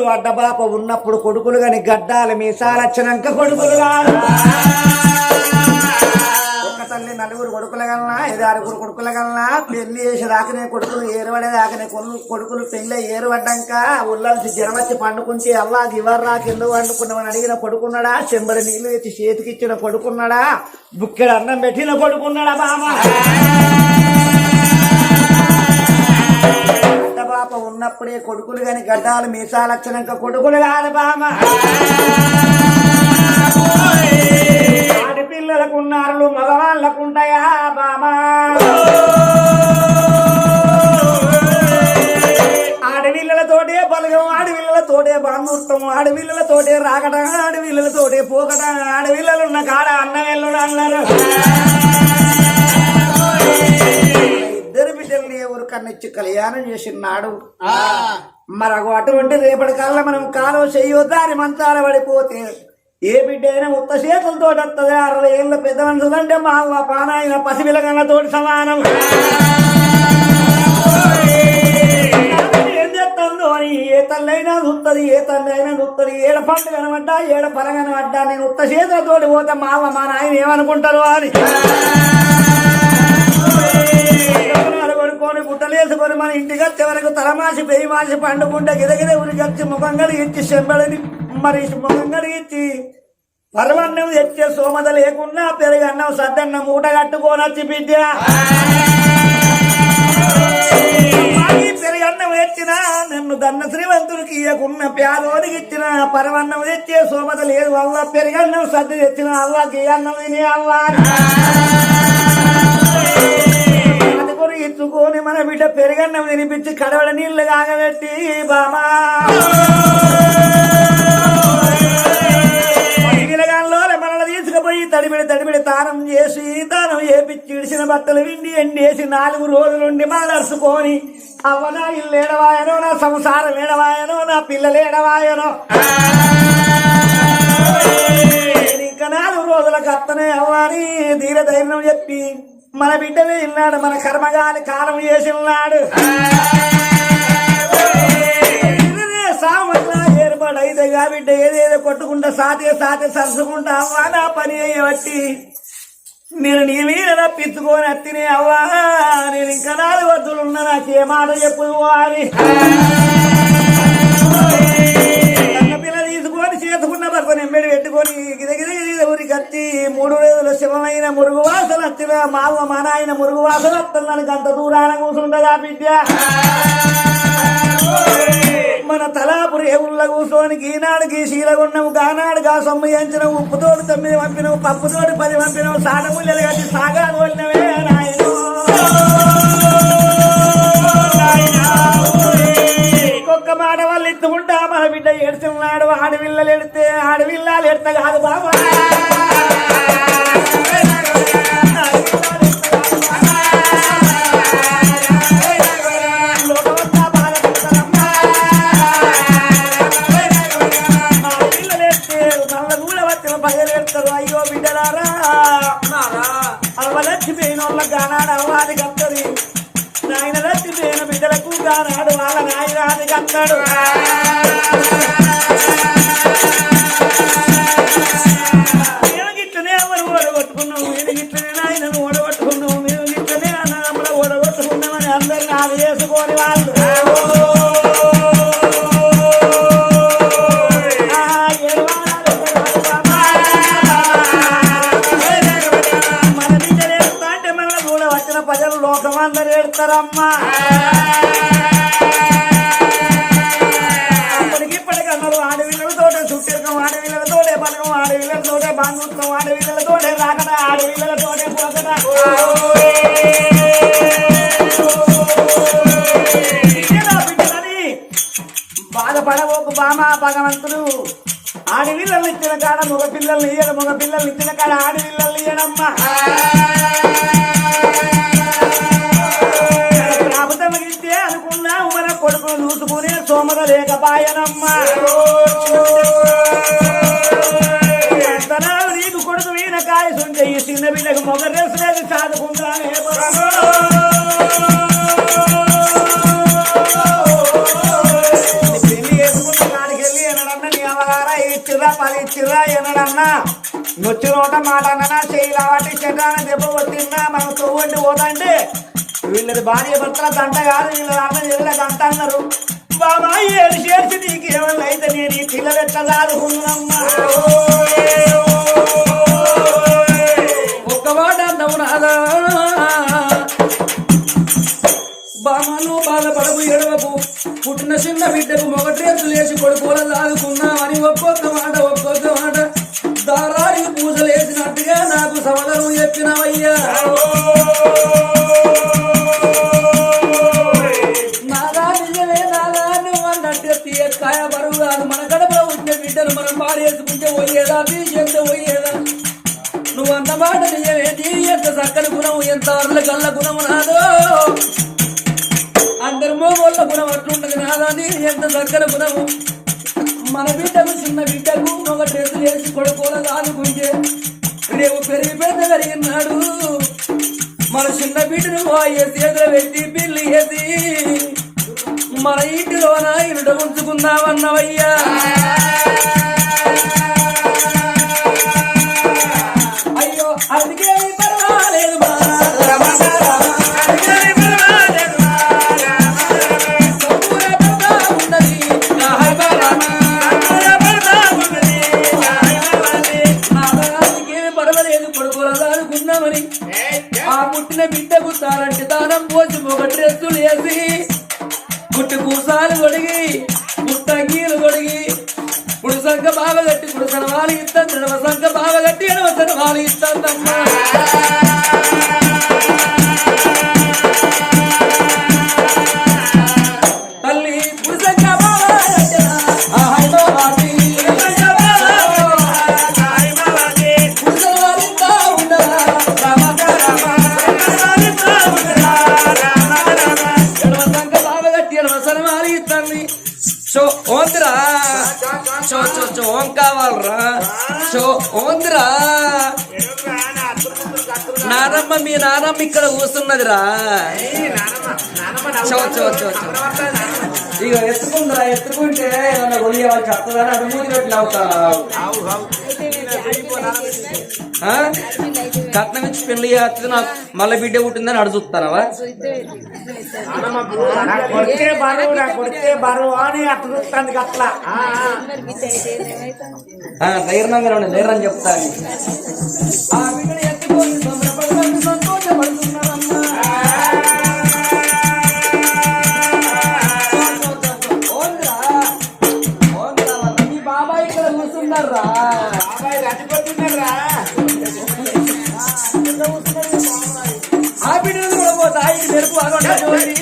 కొడుకులు అడ్డబాప ఉన్నప్పుడు కొడుకులు కాని గడ్డాలు మీసాలు వచ్చినాక కొడుకులు తల్లి నలుగురు కొడుకుల కన్నా ఐదు ఆరుగురు కొడుకుల కన్నా పెళ్ళి చేసి రాకనే కొడుకులు ఏరువడే రాకనే కొడుకులు పెళ్ళి ఏరువడ్డాక ఉల్లాల్సి జ్వరం వచ్చి పండుకుంటే అల్లా దివర్రా కింద వండుకున్నామని అడిగిన కొడుకున్నాడా? చెంబడి నీళ్ళు ఎత్తి చేతికి ఇచ్చిన కొడుకున్నాడా? బుక్కెడు అన్నం పెట్టిన కొడుకున్నాడా బామా పాప ఉన్నప్పుడే కొడుకులు గాని గడ్డాలు మీసాలు వచ్చినాక కొడుకులు కాదు బామ ఆడపిల్లలకు ఉన్నారు మగవాళ్ళకు ఉంటాయా బామా ఆడవిల్లలతోటే బలగం ఆడవిల్లలతోటే బంధుత్వం ఆడవిల్లలతోటే రాకట ఆడవిల్లలతోటే పోకట ఆడవిల్లలున్న కాడ అన్న ఎల్లుడు అన్నారు. కన్నిచ్చి కళ్యాణం చేసినాడు. మరి అగో అటువంటి రేపటి కల్లా మనం కాలువ చెయ్యొద్దాని మంచాల పడిపోతే ఏ బిడ్డ అయినా ఉత్త చేతులతో వస్తుంది అరవై ఏళ్ళ పెద్ద మనుషులంటే మా అవ్వ పానాయన పసిపిల్లగన్నతోటి సమానం. ఏం చేస్తుందో అని ఏ తల్లైనా చూస్తుంది ఏ తల్లి అయినా చూస్తుంది ఏడ పండు కనబడ్డా ఏడ పర కనబడ్డా నేను ఉత్త చేతులతోటి పోతే మా మా నాయన ఏమనుకుంటారు అని. కొనుక్కొని గుట్టలేసుకొని మన ఇంటికి వచ్చే వరకు తలమాసి పెయి మాసి పండుకుంటే గిదగిద ఉరికొచ్చి ముఖం కడిగిచ్చి చెంబడిని మరి ముఖం కడిగిచ్చి పర్వన్నం తెచ్చే సోమత లేకున్నా పెరుగన్నం సద్దన్నం మూట కట్టుకోనొచ్చి బిడ్డ. పెరుగన్నం తెచ్చినా నన్ను దన్న శ్రీవంతుడికి ఇయ్యకున్న పేదోడికి ఇచ్చిన పరమన్నం తెచ్చే సోమత లేదు అవ్వ పెరుగన్నం సర్ది తెచ్చిన అవ్వకి అన్నం తినే అవ్వ. తెచ్చుకొని మన బిడ్డ పెరుగన్నం తినిపించి కడవడ నీళ్ళు కాగబెట్టి బామా. తీసుకుపోయి తడిబిడి తడిబిడి తానం చేసి తానం చేపించి ఇడిచిన బట్టలు విండి ఎండేసి నాలుగు రోజులుండి మా అవ్వ నా ఇల్లు ఏడవాయనో నా సంసారం ఏడవాయనో నా పిల్లలు ఏడవాయనో. ఇంకా నాలుగు రోజులకు అత్తనే అవ్వని ధీర ధైర్యం చెప్పి మన బిడ్డలే ఇన్నాడు మన కర్మగాని కాలం చేసి ఉన్నాడు. సామట్లా ఏర్పాడైతే బిడ్డ ఏదేదో కొట్టుకుంటా సాతే సాతే సరుసుకుంటా అవ్వా నా పని అయ్యబట్టి నేను నీ మీద తప్పించుకొని అత్తినే అవ్వా నేను ఇంకా నాలుగు వద్దులు ఉన్నా నాకే మాట చెప్పు అని. చేసుకున్న భర్తను ఎంబడి పెట్టుకొని గిదగిద ఊరికి కత్తి మూడు రోజులు శివమైన మురుగు వాసన వచ్చిన మావ మా నాయన మురుగు వాసన వస్తుందని గంట దూరాన కూర్చుంటదా బిడ్డ. మన తలాపురి ఏవుల్లో కూర్చొని ఈనాడుకి శీలగున్నము గానాడుగా సొమ్ము ఎంచినవు ఉప్పుతోడు తొమ్మిది పంపినవు పప్పుతోడు పది పంపినవు సాటముల్లలు కట్టి సాగాలు వల్లవే నాయనో. ఇంకొక మాట వాళ్ళు ఎత్తుకుంటా మన బిడ్డ ఏడుచున్నాడు ఆడవిల్లలు ఎడితే ఆడవిల్లాలు ఎడత కాదు బాబా. అయ్యో బిడ్డలారా. అవ్వలచ్చిపోయిన వాళ్ళ గానాడు అవ్వాలి కత్తది. నాయన లచ్చిపోయిన బిడ్డలకు గానాడు వాళ్ళ నాయనాది కత్తాడు. అందరు అప్పటికి ఇప్పటికి అన్నారు ఆడవిల్లలతోటే చుట్టిరకం ఆడవిల్లలతోటే పలకం ఆడవిల్లలతోటే బంధుత్వం ఆడవిల్లలతోటే రాకట ఆడవిల్లలతోటే పోకట. బిడ్డలా బాధపడబోకు బామా భగవంతుడు. ఆడవిల్లలు ఇచ్చిన కాడ మగ పిల్లల్ని ఇయ్యడం మగ పిల్లల్ని ఇచ్చిన కాడ ఆడవిల్లలు ఇయ్యడమ్మా. కొడుకును చూసుకునే సోమత లేకపాయనమ్మా నీకు కొడుకు వీణ కాయసుంటే ఈ చిన్న బిడ్డకు మొగ డ్రెస్ లేదు చాదుకుంటానే పెళ్ళి చేసుకున్న కాడికి పది ఇచ్చిర్రా ఎన్నడన్నా నొచ్చి మాట అన్నా చెయ్యి కాబట్టి చెడ్డాన దెబ్బ వచ్చిందా మనం తొవ్వండి పోదంటే వీళ్ళది భార్య భర్తల దంట కాదు వీళ్ళ అన్న చెల్లెల దంట అన్నారు. బాబా ఏడు చేసి నీకు ఏమన్నా అయితే నేను ఈ పిల్లలు ఎట్లా దాదుకున్నామ్మా ఒక్క మాట అన్నావు నాదా బామను బాధపడకు ఎడవకు పుట్టిన చిన్న బిడ్డకు మొగట్రేసు లేచి కొడుకోల దాదుకున్నామని ఒక్కొక్క మాట ఒక్కొక్క మాట. దారానికి పూజలు వేసినట్టుగా నాకు సమాధానం చెప్పినవయ్యా. బిడ్డను మనం పోయేదా? పోయేదా తీసేస్తే పోయేదా? నువ్వు అంత మాట నిజమేంటి ఎంత చక్కని గుణం? ఎంత అర్ల గల్ల గుణం నాదో? అందరి మోగోళ్ళ గుణం అట్లుంటది నాదా? నీ ఎంత చక్కని గుణము మన బిడ్డకు చిన్న బిడ్డకు ఒక డ్రెస్ వేసి కొడుకోల ఆదుకుంటే రేపు పెరిగి పెద్ద కలిగినాడు మన చిన్న బిడ్డను వాయేసి చేతులు పెట్టి పిల్లి వేసి మన ఇంటిలో నాయనుడ ఉంచుకుందామన్నవయ్యా. దానం ఒక డ్రెస్సులు వేసి గుట్టి కూసాలు కొడిగి పుట్టంగీలు కొడిగి పుడు బాగా కట్టి పుడు సనవాలు ఇస్తాను. ఎడవ బాగా కట్టి ఎడవ సనవాలు ఇస్తాను. నానమ్మ మీ నానమ్మ ఇక్కడ కూస్తున్నదిరా ఇక ఎత్తుకుందిరా ఎత్తుకుంటే ఏమన్నా కొలియ వాళ్ళకి వస్తుందని అది మూతి పెట్టి కట్నం ఇచ్చి పెళ్ళి చేస్తుంది నాకు మళ్ళీ బిడ్డ పుట్టిందని చూస్తుంది అట్లా ధైర్యంగా ధైర్యం చెప్తాను. ఆ బిడ్డను ఎత్తుకొని ఆ బిడ్డను కూడా పోతా ఇది మెరుపు అగొండి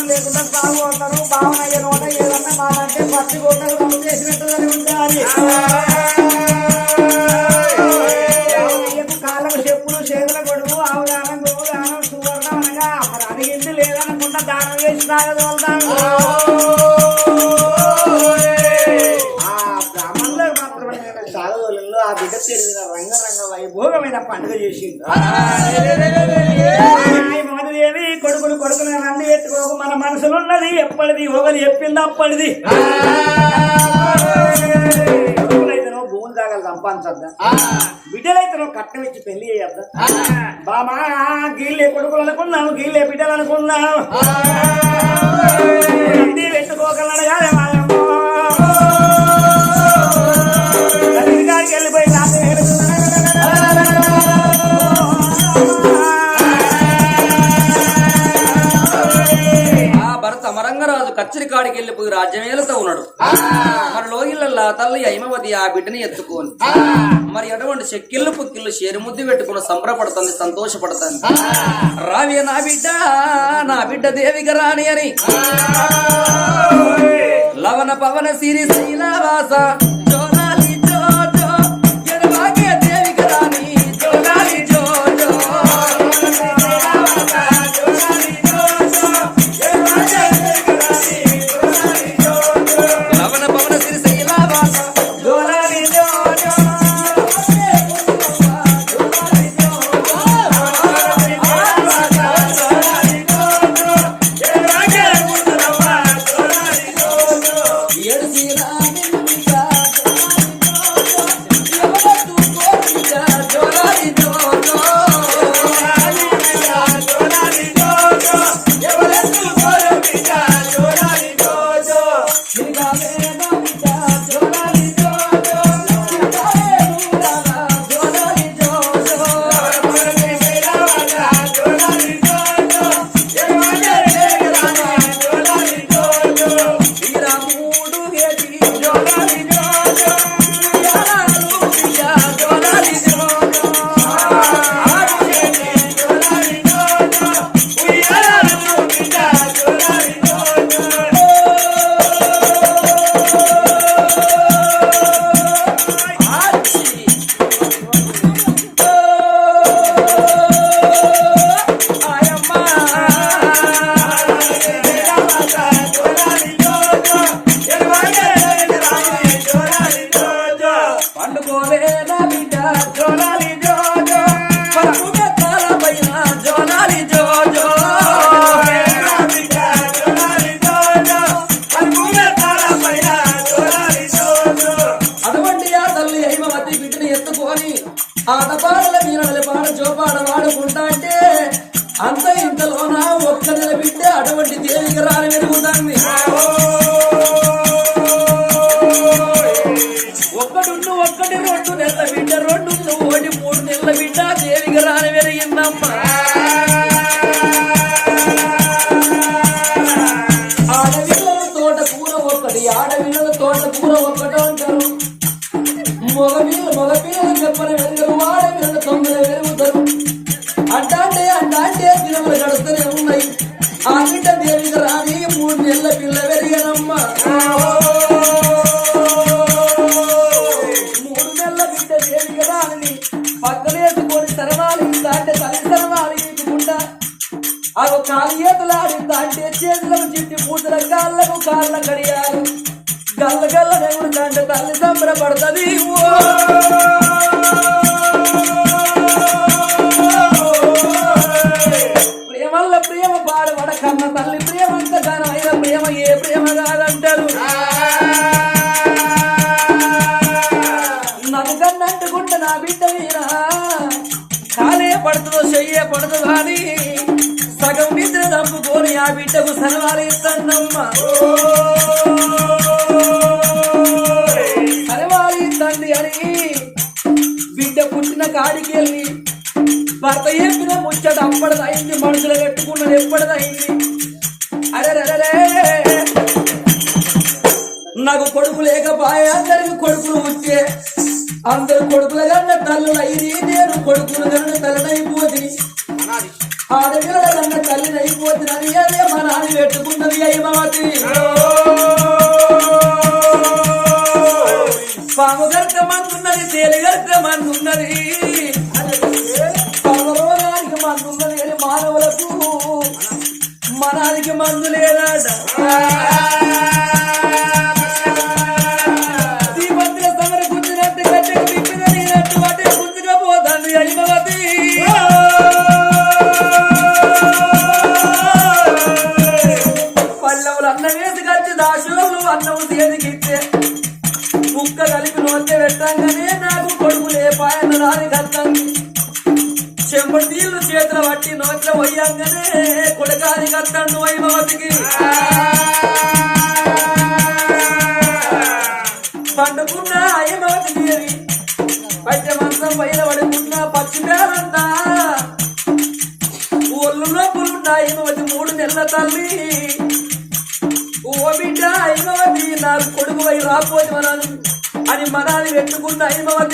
కొడతారు లేకుండా సాగు కొడతారు భావన అయ్యే నోట ఏదన్నా మాదంటే పత్తి కొట్టారు. రౌ చేసినట్టుగానే ఉండాలి కాళ్ళకు చెప్పులు చేతుల గొడుగు ఆవుదానం గోదానం సువర్ణం అనగా మరి అడిగింది లేదనుకుంటా దానం చేసి తాగదు వెళ్తాను ఆ బిడ్డ రంగరంగ వైభోగమైన పండుగ చేసింది. కొడుకులు కొడుకులు నంది ఎత్తుకోకు. మన మనసులున్నది ఎప్పటిది? ఒకరు చెప్పింది అప్పటిది. కొడుకులైతేనో భూములు దాగాలి సంపాదించద్దా? బిడ్డలైతేనో కట్టం ఇచ్చి పెళ్ళి చేయద్దా బామా గీళ్ళే కొడుకులు అనుకున్నావు గీళ్ళే బిడ్డలు అనుకున్నావు నంది పెట్టుకోగలను కాదే గారికి వెళ్ళిపోయి ఆ భరత అమరంగరాజు కచ్చరి కాడికి వెళ్ళిపోయి రాజ్యమేలతో ఉన్నాడు. మరి లోగిళ్ళల్లా తల్లి అయిమవతి ఆ బిడ్డని ఎత్తుకొని మరి ఎటువంటి చెక్కిళ్ళు పుక్కిళ్ళు షేరుముద్ది పెట్టుకుని సంబరపడుతుంది సంతోషపడుతుంది. రావే నా బిడ్డ నా బిడ్డ దేవిక రాణి అని. లవణ పవన సిరి శీలవాస తోట అంటారు. మగ పిల్ల మగ పిల్లలు చెప్పని వెలుగురు ఆడపిల్లల తొమ్మిది పడుతుంది ప్రేమల్ల ప్రేమ పాడబడ తల్లి ప్రేమంత ఘనమైన ప్రేమ ఏ ప్రేమ కాదంటారు. నన్ను కన్నంటుకుంటే నా బిడ్డ మీరా కాలే పడుతుందో చెయ్యే పడదు కానీ సగం నిద్ర తప్పుకొని ఆ బిడ్డకు సలవాలు ఇస్తానమ్మా. కాడికి వెళ్ళి భర్త చెప్పిన ముచ్చట అప్పటిదైంది మనుషులు పెట్టుకున్నది ఎప్పటిదైంది? అరే అరే నాకు కొడుకు లేకపాయ అందరికి కొడుకులు వచ్చే. అందరు కొడుకుల కన్నా తల్లి అయ్యి నేను కొడుకులు కన్నా తల్లినైపోతుంది ఆడపిల్లల కన్నా తల్లినైపోతుంది అని అదే మా నాన్న పెట్టుకున్నది అయ్యమావతి పాము గర్కమందున్నది తేలి గర్కమందున్నది పర్వరోగానికి మందున్నది అని మానవులకు మనానికి మందు లేదా? నోట్లో పోయంగానే కొడకాది కత్తను వైభవతికి. పండుకున్న అయ్యమవతి దేవి పచ్చ మంచం పైన పడుకున్న పచ్చి పేరంతా ఒళ్ళు లోపులున్న అయ్యమవతి మూడు నెలల తల్లి. ఓ బిడ్డ అయ్యమవతి నాకు కొడుకు వై రాపోతే అని మనాలి పెట్టుకున్న అయ్యమవతి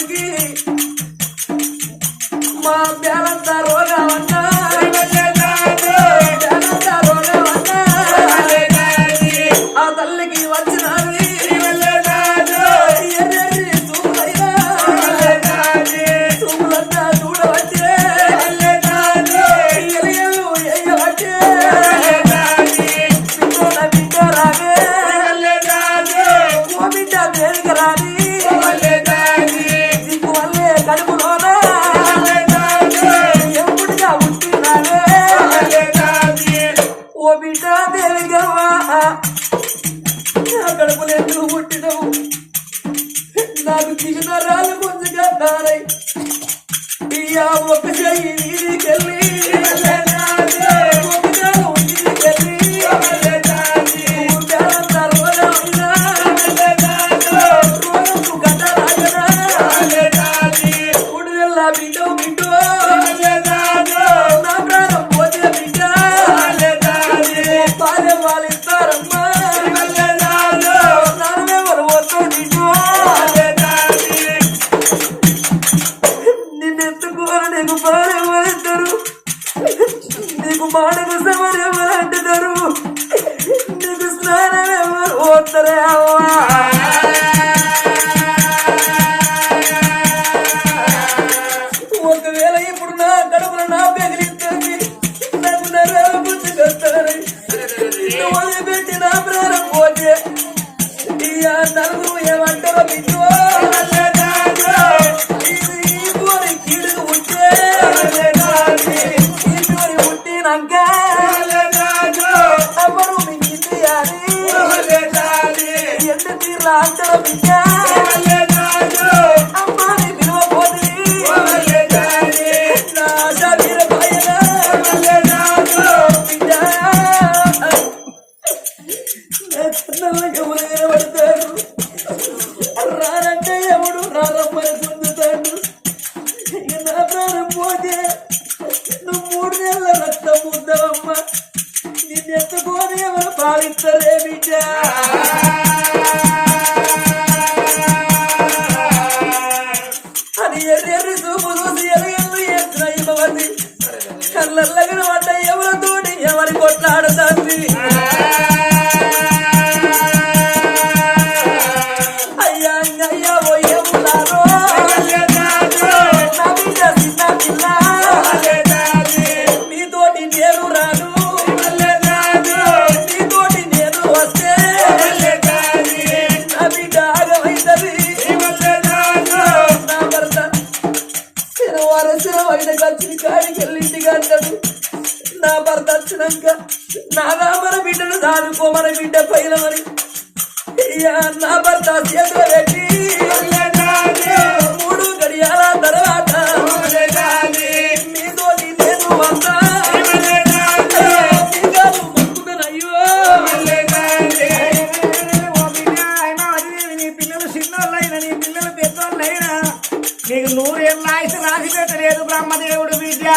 I'm telling you. బ్రహ్మదేవుడు విద్య.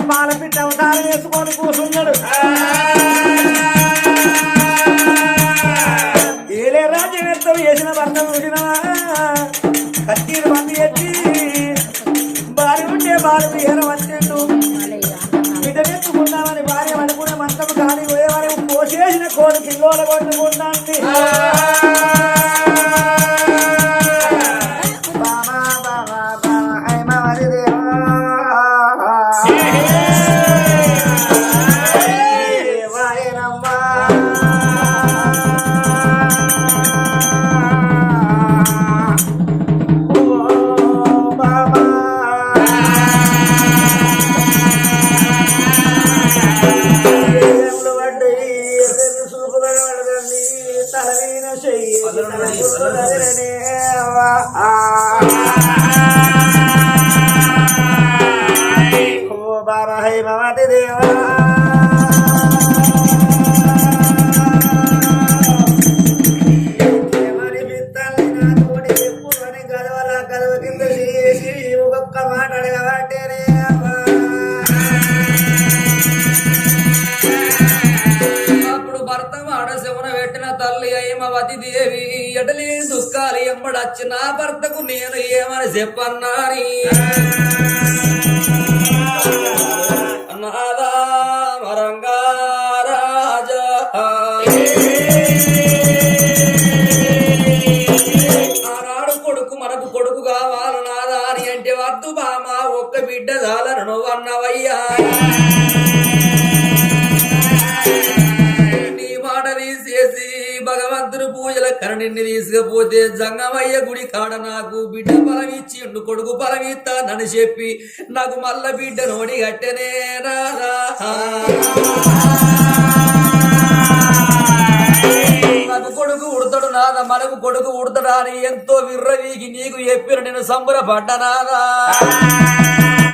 పాలపిట్ట అవతారం వేసుకొని కూర్చున్నాడు. fazer para తీసుకపోతే జంగమయ్య గుడి కాడ నాకు బిడ్డ పొలం ఇచ్చి కొడుకు పొలం ఇస్తానని చెప్పి నాకు మల్ల బిడ్డ నోడి గట్టెనే రాదా నాకు కొడుకు ఉడతడు నాద మనకు కొడుకు ఉడతడా అని ఎంతో విర్రవీగి నీకు చెప్పిన నేను సంబరపడ్డనాదా